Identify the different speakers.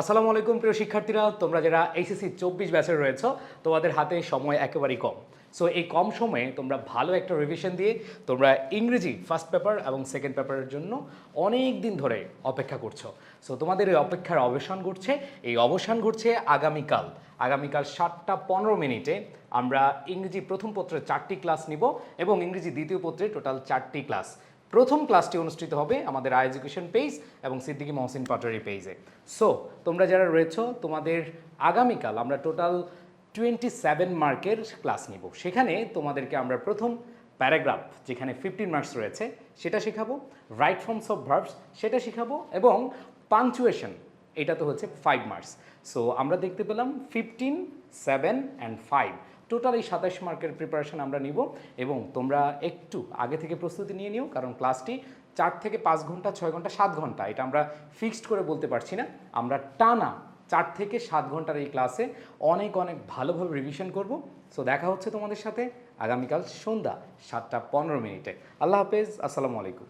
Speaker 1: আসসালামু আলাইকুম, প্রিয় শিক্ষার্থীরা। তোমরা যারা এইচএসসি চব্বিশ ব্যাচের রয়েছো, তোমাদের হাতে সময় একেবারেই কম। সো এই কম সময়ে তোমরা ভালো একটা রিভিশন দিয়ে তোমরা ইংরেজি ফার্স্ট পেপার এবং সেকেন্ড পেপারের জন্য অনেক দিন ধরে অপেক্ষা করছ। সো তোমাদের এই অপেক্ষার অবসান ঘটছে, এই অবসান ঘটছে আগামীকাল। আগামীকাল সাতটা পনেরো মিনিটে আমরা ইংরেজি প্রথম পত্রের চারটি ক্লাস নিব এবং ইংরেজি দ্বিতীয় পত্রে টোটাল চারটি ক্লাস প্রথম ক্লাসটি অনুষ্ঠিত হবে আমাদের আই এডুকেশন পেজ এবং সিদ্দিকি মহসিন পাটোয়ারি পেজে সো তোমরা যারা রয়েছো, তোমাদের আগামীকাল আমরা টোটাল টোয়েন্টি সেভেন মার্কের ক্লাস নিব। সেখানে তোমাদেরকে আমরা প্রথম প্যারাগ্রাফ যেখানে ফিফটিন মার্কস রয়েছে, সেটা শেখাবো রাইট ফর্মস অফ ভার্বস সেটা শেখাবো এবং পাংচুয়েশন এটা তো হচ্ছে ফাইভ মার্কস সো আমরা দেখতে পেলাম fifteen seven and five total এই সাতাশ মার্কের প্রিপারেশন আমরা নিব এবং তোমরা একটু আগে থেকে প্রস্তুতি নিয়ে নিও, কারণ ক্লাসটি চার থেকে পাঁচ ঘণ্টা, ছয় ঘণ্টা, সাত ঘণ্টা, এটা আমরা ফিক্সড করে বলতে পারছি না। আমরা টানা চার থেকে সাত ঘণ্টার এই ক্লাসে অনেক অনেক ভালোভাবে রিভিশন করব। সো দেখা হচ্ছে তোমাদের সাথে আগামীকাল সন্ধ্যা সাতটা পনেরো মিনিটে। আল্লাহ হাফেজ, আসসালামু আলাইকুম।